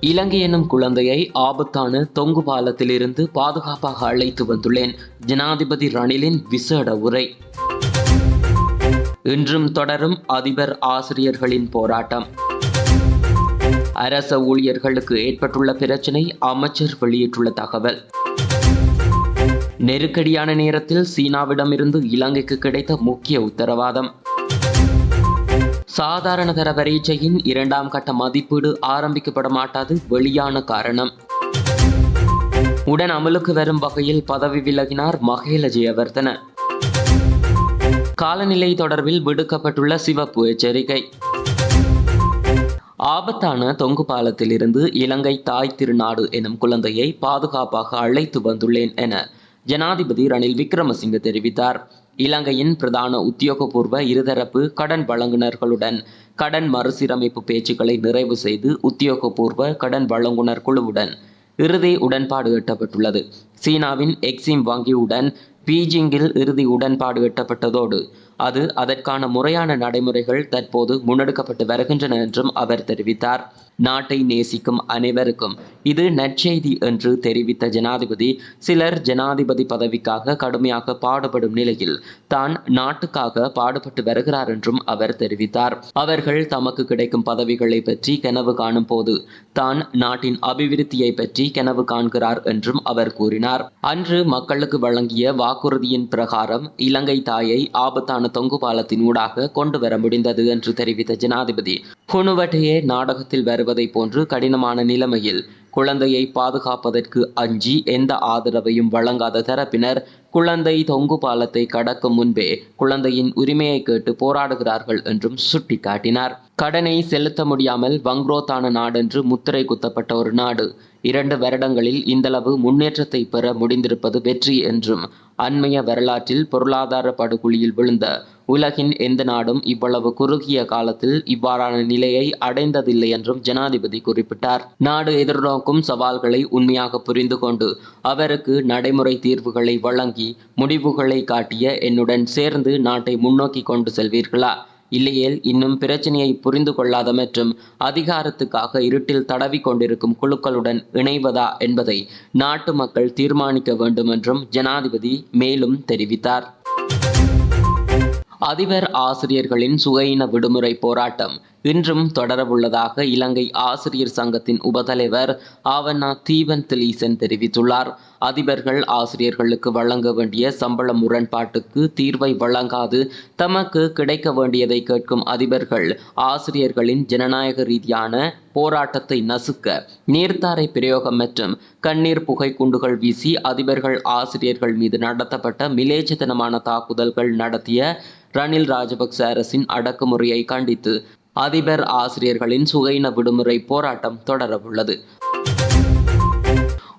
இலங்கை எனும் குழந்தையை ஆபத்தான தொங்கு பாலத்திலிருந்து பாதுகாப்பாக அழைத்து வந்துள்ளேன். ஜனாதிபதி ரணிலின் விசேட உரை. இன்றும் தொடரும் அதிபர் ஆசிரியர்களின் போராட்டம். அரச ஊழியர்களுக்கு ஏற்பட்டுள்ள பிரச்சினை அமைச்சர் வெளியிட்டுள்ள தகவல். நெருக்கடியான நேரத்தில் சீனாவிடமிருந்து இலங்கைக்கு கிடைத்த முக்கிய உத்தரவாதம். சாதாரண தர பரீட்சையின் இரண்டாம் கட்ட மதிப்பீடு ஆரம்பிக்கப்பட மாட்டாது வெளியான காரணம். உடன் அமலுக்கு வரும் வகையில் பதவி விலகினார் மகேல ஜெயவர்தன காலநிலை தொடர்பில் விடுக்கப்பட்டுள்ள சிவப்பு எச்சரிக்கை. ஆபத்தான தொங்கு பாலத்திலிருந்து இலங்கை தாய் திருநாடு எனும் குழந்தையை பாதுகாப்பாக அழைத்து வந்துள்ளேன் என ஜனாதிபதி ரணில் விக்ரமசிங்க தெரிவித்தார். இலங்கையின் பிரதான உத்தியோகபூர்வ இருதரப்பு கடன் வழங்குனர்களுடன் கடன் மறுசீரமைப்பு பேச்சுக்களை நிறைவு செய்து உத்தியோகபூர்வ கடன் வழங்குனர் குழுவுடன் இறுதி உடன்பாடு எட்டப்பட்டுள்ளது. சீனாவின் எக்ஸிம் வங்கியுடன் பீஜிங்கில் இறுதி உடன்பாடு எட்டப்பட்டதோடு அது அதற்கான முறையான நடைமுறைகள் தற்போது முன்னெடுக்கப்பட்டு வருகின்றன என்றும் அவர் தெரிவித்தார். நாட்டை நேசிக்கும் அனைவருக்கும் இது நற்செய்தி என்று தெரிவித்த ஜனாதிபதி சிலர் ஜனாதிபதி பதவிக்காக கடுமையாக பாடுபடும் நிலையில் தான் நாட்டுக்காக பாடுபட்டு வருகிறார் என்றும் அவர் தெரிவித்தார். அவர்கள் தமக்கு கிடைக்கும் பதவிகளை பற்றி கனவு காணும் போது தான் நாட்டின் அபிவிருத்தியை பற்றி கனவு காண்கிறார் என்றும் அவர் கூறினார். அன்று மக்களுக்கு வழங்கிய வாக்குறுதியின் பிரகாரம் இலங்கை தாயை ஆபத்தான தொங்கு பாலத்தின் ஊடாக கொண்டு வர முடிந்தது என்று தெரிவித்த ஜனாதிபதி குணுவட்டையே நாடகத்தில் வருவதை போன்று கடினமான நிலைமையில் குழந்தையை பாதுகாப்பதற்கு அஞ்சி எந்த ஆதரவையும் வழங்காத தரப்பினர் குழந்தை தொங்கு பாலத்தை கடக்கும் முன்பே குழந்தையின் உரிமையை கேட்டு போராடுகிறார்கள் என்றும் சுட்டிக்காட்டினார். கடனை செலுத்த முடியாமல் வங்குரோத்தான நாடென்று முத்திரை குத்தப்பட்ட ஒரு நாடு இரண்டு வருடங்களில் இந்தளவு முன்னேற்றத்தை பெற முடிந்திருப்பது வெற்றி என்றும் அண்மைய வரலாற்றில் பொருளாதார படுகொலியில் விழுந்த உலகின் எந்த நாடும் இவ்வளவு குறுகிய காலத்தில் இவ்வாறான நிலையை அடைந்ததில்லை என்றும் ஜனாதிபதி குறிப்பிட்டார். நாடு எதிர்நோக்கும் சவால்களை உண்மையாக புரிந்து கொண்டு அவருக்கு நடைமுறை தீர்வுகளை வழங்கி முடிவுகளை காட்டிய என்னுடன் சேர்ந்து நாட்டை முன்னோக்கி கொண்டு செல்வீர்களா? இல்லையேல் இன்னும் பிரச்சனையை புரிந்து கொள்ளாத மற்றும் அதிகாரத்துக்காக இருட்டில் தடவி கொண்டிருக்கும் குழுக்களுடன் இணைவதா என்பதை நாட்டு மக்கள் தீர்மானிக்க வேண்டும் என்றும் ஜனாதிபதி மேலும் தெரிவித்தார். அதிபர் ஆசிரியர்களின் சுகையின விடுமுறை போராட்டம் இன்றும் தொடரவுள்ளதாக இலங்கை ஆசிரியர் சங்கத்தின் உபதலைவர் ஆவண்ணா தீவன் திலீசன் தெரிவித்துள்ளார். அதிபர்கள் ஆசிரியர்களுக்கு வழங்க வேண்டிய சம்பள முரண்பாட்டுக்கு தீர்வை வழங்காது தமக்கு கிடைக்க வேண்டியதை கேட்கும் அதிபர்கள் ஆசிரியர்களின் ஜனநாயக ரீதியான போராட்டத்தை நசுக்க நீர்த்தாரை பிரயோகம் மற்றும் கண்ணீர் புகை குண்டுகள் வீசி அதிபர்கள் ஆசிரியர்கள் மீது நடத்தப்பட்ட மிலேச்சத்தனமான தாக்குதல்கள் நடத்திய ரணில் ராஜபக்ச அரசின் அடக்குமுறையை கண்டித்து அதிபர் ஆசிரியர்களின் சுகையின விடுமுறை போராட்டம் தொடரவுள்ளது.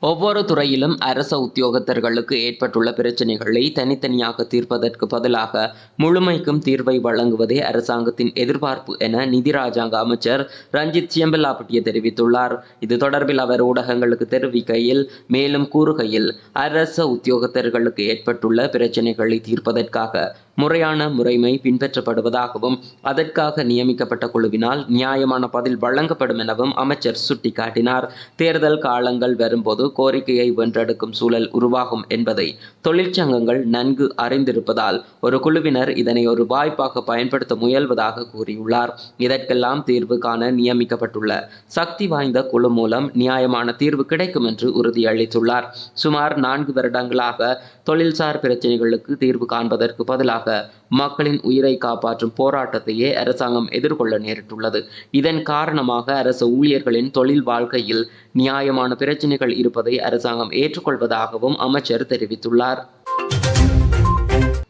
ஒவ்வொரு துறையிலும் அரச உத்தியோகத்தர்களுக்கு ஏற்பட்டுள்ள பிரச்சனைகளை தனித்தனியாக தீர்ப்பதற்கு பதிலாக முழுமைக்கும் தீர்வை வழங்குவதே அரசாங்கத்தின் எதிர்பார்ப்பு என நிதி ராஜாங்க அமைச்சர் ரஞ்சித் சியம்பலாப்பட்டிய தெரிவித்துள்ளார். இது தொடர்பில் அவர் ஊடகங்களுக்கு தெரிவிக்கையில் மேலும் கூறுகையில் அரச உத்தியோகத்தர்களுக்கு ஏற்பட்டுள்ள பிரச்சனைகளை தீர்ப்பதற்காக முறையான முறைமை பின்பற்றப்படுவதாகவும் அதற்காக நியமிக்கப்பட்ட குழுவினால் நியாயமான பதில் வழங்கப்படும் எனவும் அமைச்சர் சுட்டிக்காட்டினார். தேர்தல் காலங்கள் வரும்போது கோரிக்கையை வென்றெடுக்கும் சூழல் உருவாகும் என்பதை தொழிற்சங்கங்கள் நன்கு அறிந்திருப்பதால் ஒரு குழுவினர் இதனை ஒரு வாய்ப்பாக பயன்படுத்த முயல்வதாக கூறியுள்ளார். இதற்கெல்லாம் தீர்வு காண நியமிக்கப்பட்டுள்ள சக்தி வாய்ந்த குழு மூலம் நியாயமான தீர்வு கிடைக்கும் என்று உறுதியளித்துள்ளார். சுமார் நான்கு வருடங்களாக தொழில்சார் பிரச்சனைகளுக்கு தீர்வு காண்பதற்கு பதிலாக மக்களின் உயிரை காப்பாற்றும் போராட்டத்தையே அரசாங்கம் எதிர்கொள்ள நேரிட்டுள்ளது. இதன் காரணமாக அரசு ஊழியர்களின் தொழில் வாழ்க்கையில் நியாயமான பிரச்சனைகள் இருப்பது அரசாங்கம் ஏற்றுக்கொள்வதாகவும் அமைச்சர் தெரிவித்துள்ளார்.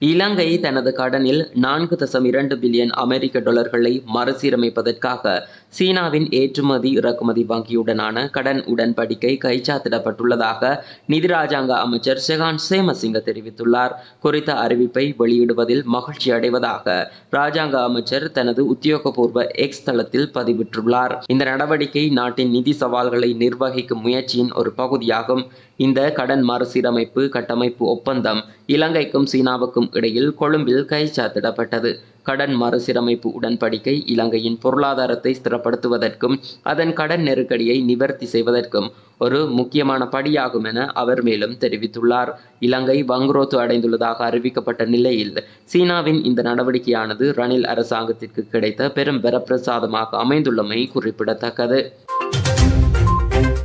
இலங்கை தனது கடனில் நான்கு தசம் இரண்டு பில்லியன் அமெரிக்க டாலர்களை மறுசீரமைப்பதற்காக சீனாவின் ஏற்றுமதி இறக்குமதி வங்கியுடனான கடன் உடன்படிக்கை கைச்சாத்திடப்பட்டுள்ளதாக நிதி ராஜாங்க அமைச்சர் செகான் சேமசிங்க தெரிவித்துள்ளார். குறித்த அறிவிப்பை வெளியிடுவதில் மகிழ்ச்சி அடைவதாக ராஜாங்க அமைச்சர் தனது உத்தியோகபூர்வ எக்ஸ் தளத்தில் பதிவிட்டுள்ளார். இந்த நடவடிக்கை நாட்டின் நிதி சவால்களை நிர்வகிக்கும் முயற்சியின் ஒரு பகுதியாகும். இந்த கடன் மறுசீரமைப்பு கட்டமைப்பு ஒப்பந்தம் இலங்கைக்கும் சீனாவுக்கும் இடையில் கொழும்பில் கைச்சாத்திடப்பட்டது. கடன் மறுசீரமைப்பு உடன்படிக்கை இலங்கையின் பொருளாதாரத்தை ஸ்திரப்படுத்துவதற்கும் அதன் கடன் நெருக்கடியை நிவர்த்தி செய்வதற்கும் ஒரு முக்கியமான படியாகும் என அவர் மேலும் தெரிவித்துள்ளார். இலங்கை வங்குரோத்து அடைந்துள்ளதாக அறிவிக்கப்பட்ட நிலையில் சீனாவின் இந்த நடவடிக்கையானது ரணில் அரசாங்கத்திற்கு கிடைத்த பெரும் வரப்பிரசாதமாக அமைந்துள்ளமை குறிப்பிடத்தக்கது.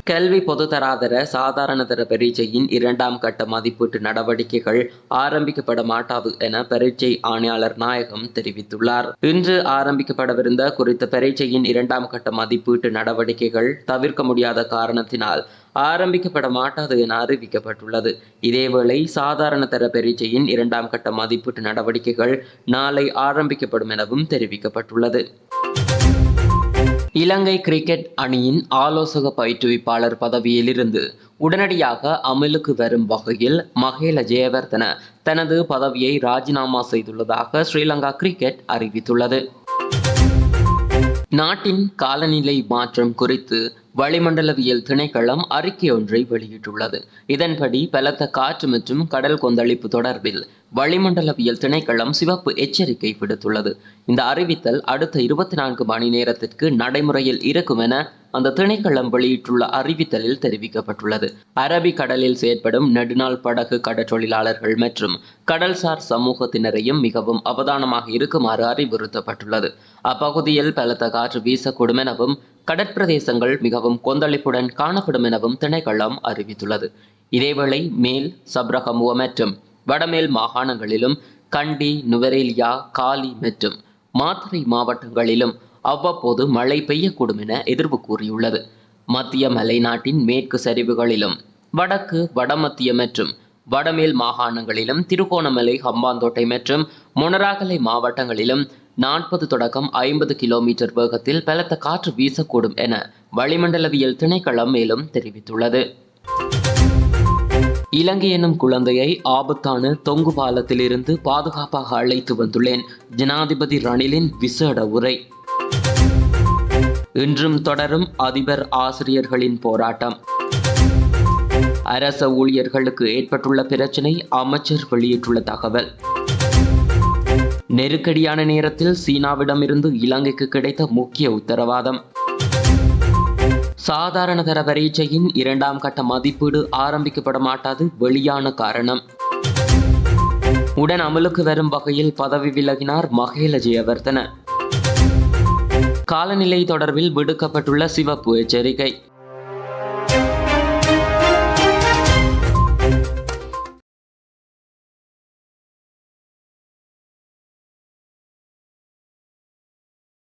கல்வி பொதுதராதர சாதாரணதர பரீட்சையின் இரண்டாம் கட்ட மதிப்பீட்டு நடவடிக்கைகள் ஆரம்பிக்கப்பட மாட்டாது என பரீட்சை ஆணையாளர் நாயகம் தெரிவித்துள்ளார். இன்று ஆரம்பிக்கப்படவிருந்த குறித்த பரீட்சையின் இரண்டாம் கட்ட மதிப்பீட்டு நடவடிக்கைகள் தவிர்க்க முடியாத காரணத்தினால் ஆரம்பிக்கப்பட மாட்டாது என அறிவிக்கப்பட்டுள்ளது. இதேவேளை சாதாரண தர பரீட்சையின் இரண்டாம் கட்ட மதிப்பீட்டு நடவடிக்கைகள் நாளை ஆரம்பிக்கப்படும் எனவும் தெரிவிக்கப்பட்டுள்ளது. இலங்கை கிரிக்கெட் அணியின் ஆலோசக பயிற்றுவிப்பாளர் பதவியிலிருந்து உடனடியாக அமலுக்கு வரும் வகையில் மகேல ஜெயவர்தன தனது பதவியை ராஜினாமா செய்துள்ளதாக ஸ்ரீலங்கா கிரிக்கெட் அறிவித்துள்ளது. நாட்டின் காலநிலை மாற்றம் குறித்து வளிமண்டலவியல் திணைக்களம் அறிக்கை ஒன்றை வெளியிட்டுள்ளது. இதன்படி பலத்த காற்று மற்றும் கடல் கொந்தளிப்பு தொடர்பில் வளிமண்டலவியல் திணைக்களம் சிவப்பு எச்சரிக்கை விடுத்துள்ளது. இந்த அறிவித்தல் அடுத்த இருபத்தி நான்கு மணி நேரத்திற்கு நடைமுறையில் இருக்கும் என அந்த திணைக்களம் வெளியிட்டுள்ள அறிவித்தலில் தெரிவிக்கப்பட்டுள்ளது. அரபிக் கடலில் செயற்படும் நெடுநாள் படகு கடற்றொழிலாளர்கள் மற்றும் கடல்சார் சமூகத்தினரையும் மிகவும் அவதானமாக இருக்குமாறு அறிவுறுத்தப்பட்டுள்ளது. அப்பகுதியில் பலத்த காற்று வீசக்கூடும் எனவும் கடற்பிரதேசங்கள் மிகவும் கொந்தளிப்புடன் காணப்படும் எனவும் திணைக்களம் அறிவித்துள்ளது. இதேவேளை மேல் சப்ரகமுவ மற்றும் வடமேல் மாகாணங்களிலும் கண்டி நுவரேலியா காலி மற்றும் மாத்தறை மாவட்டங்களிலும் அவ்வப்போது மழை பெய்யக்கூடும் என எதிர்வு கூறியுள்ளது. மத்திய மலைநாட்டின் மேற்கு சரிவுகளிலும் வடக்கு வடமத்திய மற்றும் வடமேல் மாகாணங்களிலும் திருகோணமலை ஹம்பாந்தோட்டை மற்றும் மொனராகலை மாவட்டங்களிலும் நாற்பது தொடக்கம் ஐம்பது கிலோமீட்டர் வேகத்தில் பலத்த காற்று வீசக்கூடும் என வளிமண்டலவியல் திணைக்களம் மேலும் தெரிவித்துள்ளது. இலங்கை எனும் குழந்தையை ஆபத்தான தொங்கு பாலத்திலிருந்து பாதுகாப்பாக அழைத்து வந்துள்ளேன். ஜனாதிபதி ரணிலின் விசேட உரை. இன்றும் தொடரும் அதிபர் ஆசிரியர்களின் போராட்டம். அரச ஊழியர்களுக்கு ஏற்பட்டுள்ள பிரச்சினை அமைச்சர் வெளியிட்டுள்ள தகவல். நெருக்கடியான நேரத்தில் சீனாவிடமிருந்து இலங்கைக்கு கிடைத்த முக்கிய உத்தரவாதம். சாதாரண தர பரீட்சையின் இரண்டாம் கட்ட மதிப்பீடு ஆரம்பிக்கப்பட மாட்டாது வெளியான காரணம். உடன் அமலுக்கு வரும் வகையில் பதவி விலகினார் மகேல ஜெயவர்தன காலநிலை தொடர்பில் விடுக்கப்பட்டுள்ள சிவப்பு எச்சரிக்கை.